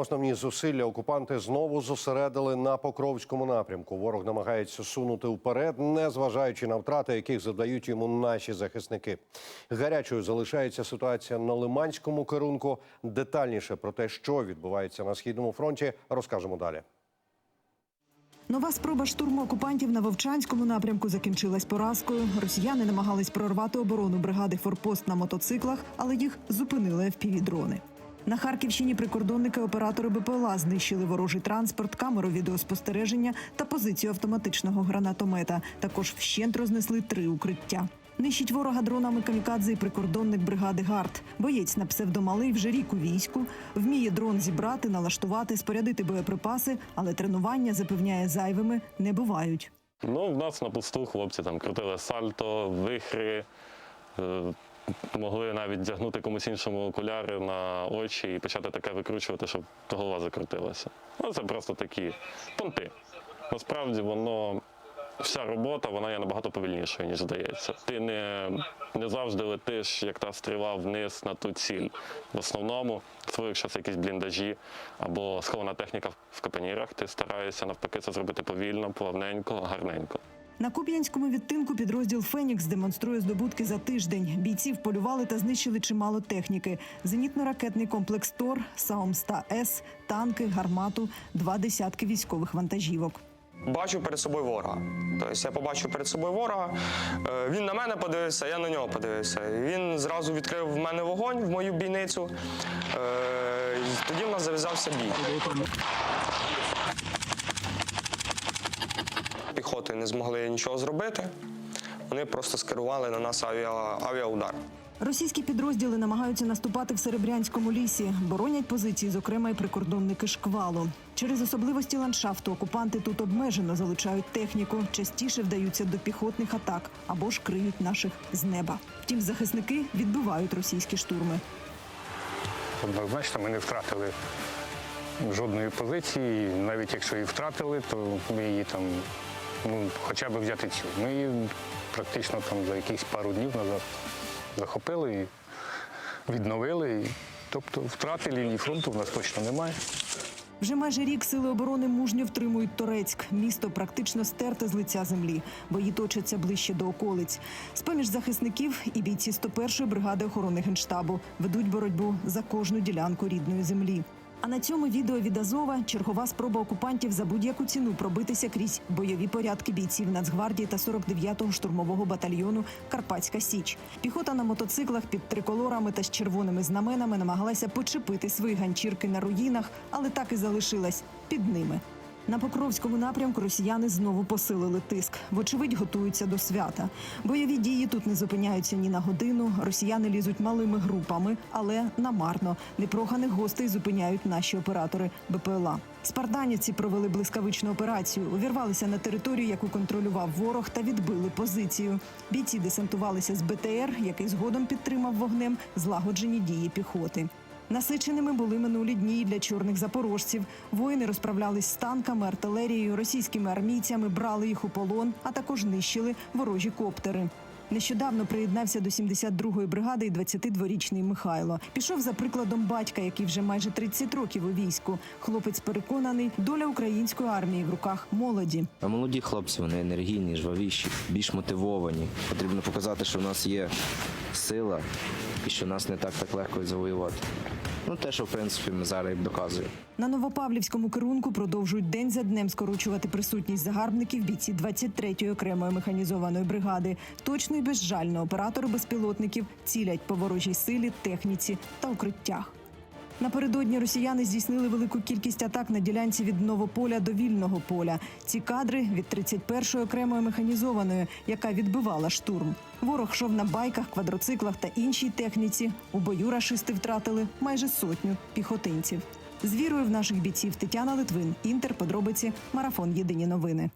Основні зусилля окупанти знову зосередили на Покровському напрямку. Ворог намагається сунути вперед, не зважаючи на втрати, яких завдають йому наші захисники. Гарячою залишається ситуація на Лиманському керунку. Детальніше про те, що відбувається на східному фронті, розкажемо далі. Нова спроба штурму окупантів на Вовчанському напрямку закінчилась поразкою. Росіяни намагались прорвати оборону бригади Форпост на мотоциклах, але їх зупинили FPV-дрони. На Харківщині прикордонники оператори БПЛА знищили ворожий транспорт, камеру відеоспостереження та позицію автоматичного гранатомета. Також вщент рознесли три укриття. Нищить ворога дронами камікадзе і прикордонник бригади ГАРД. Боєць на псевдомалий вже рік у війську. Вміє дрон зібрати, налаштувати, спорядити боєприпаси, але тренування запевняє зайвими не бувають. Ну, в нас на посту хлопці там крутили сальто, вихри, е, могли навіть вдягнути комусь іншому окуляри на очі і почати таке викручувати, щоб голова закрутилася. Ну, це просто такі понти. Насправді воно. Вся робота вона є набагато повільнішою, ніж здається. Ти не, не завжди летиш, як та стріла вниз на ту ціль. В основному, якщо це якісь бліндажі або схована техніка в капонірах, ти стараєшся навпаки це зробити повільно, плавненько, гарненько. На Куп'янському відтинку підрозділ Фенікс демонструє здобутки за тиждень. Бійців полювали та знищили чимало техніки: зенітно-ракетний комплекс Тор, Саум-100 С, танки, гармату, два десятки військових вантажівок. Бачу перед собою ворога. Тобто я побачив перед собою ворога. е, Він на мене подивився, я на нього подивився. Він зразу відкрив в мене вогонь в мою бійницю. Е, Тоді в нас зав'язався бій. Піхоти не змогли нічого зробити. Вони просто скерували на нас авіа, авіаудар. Російські підрозділи намагаються наступати в Серебрянському лісі, боронять позиції, зокрема й прикордонники шквалу. Через особливості ландшафту окупанти тут обмежено залучають техніку, частіше вдаються до піхотних атак або ж криють наших з неба. Втім, захисники відбивають російські штурми. Однозначно, ми не втратили жодної позиції. Навіть якщо і втратили, то ми її там ну, хоча б взяти цю. Ми її практично там за якісь пару днів назад захопили і відновили. І, тобто втрати лінії фронту в нас точно немає. Вже майже рік сили оборони мужньо втримують Торецьк. Місто практично стерте з лиця землі. Бої точаться ближче до околиць. З-поміж захисників і бійці 101-ї бригади охорони генштабу ведуть боротьбу за кожну ділянку рідної землі. А на цьому відео від Азова чергова спроба окупантів за будь-яку ціну пробитися крізь бойові порядки бійців Нацгвардії та 49-го штурмового батальйону Карпатська Січ. Піхота на мотоциклах під триколорами та з червоними знаменами намагалася почепити свої ганчірки на руїнах, але так і залишилась під ними. На Покровському напрямку росіяни знову посилили тиск. Вочевидь, готуються до свята. Бойові дії тут не зупиняються ні на годину. Росіяни лізуть малими групами, але намарно. Непроханих гостей зупиняють наші оператори БПЛА. Спартанівці провели блискавичну операцію. Увірвалися на територію, яку контролював ворог, та відбили позицію. Бійці десантувалися з БТР, який згодом підтримав вогнем злагоджені дії піхоти. Насиченими були минулі дні для чорних запорожців. Воїни розправлялись з танками, артилерією, російськими армійцями, брали їх у полон, а також нищили ворожі коптери. Нещодавно приєднався до 72-ї бригади і 22-річний Михайло. Пішов за прикладом батька, який вже майже 30 років у війську. Хлопець переконаний, доля української армії в руках молоді. А молоді хлопці, вони енергійні, жвавіші, більш мотивовані. Потрібно показати, що в нас є сила і що нас не так так легко завоювати. Ну, те, що в принципі ми зараз доказуємо. На Новопавлівському керунку продовжують день за днем скорочувати присутність загарбників бійці 23-ї окремої механізованої бригади. Точно і безжально оператори безпілотників цілять по ворожій силі, техніці та укриттях. Напередодні росіяни здійснили велику кількість атак на ділянці від Новополя до вільного поля. Ці кадри від 31-ї окремої механізованої, яка відбивала штурм. Ворог йшов на байках, квадроциклах та іншій техніці. У бою рашисти втратили майже сотню піхотинців. З вірою в наших бійців Тетяна Литвин, Інтер, подробиці, марафон Єдині новини.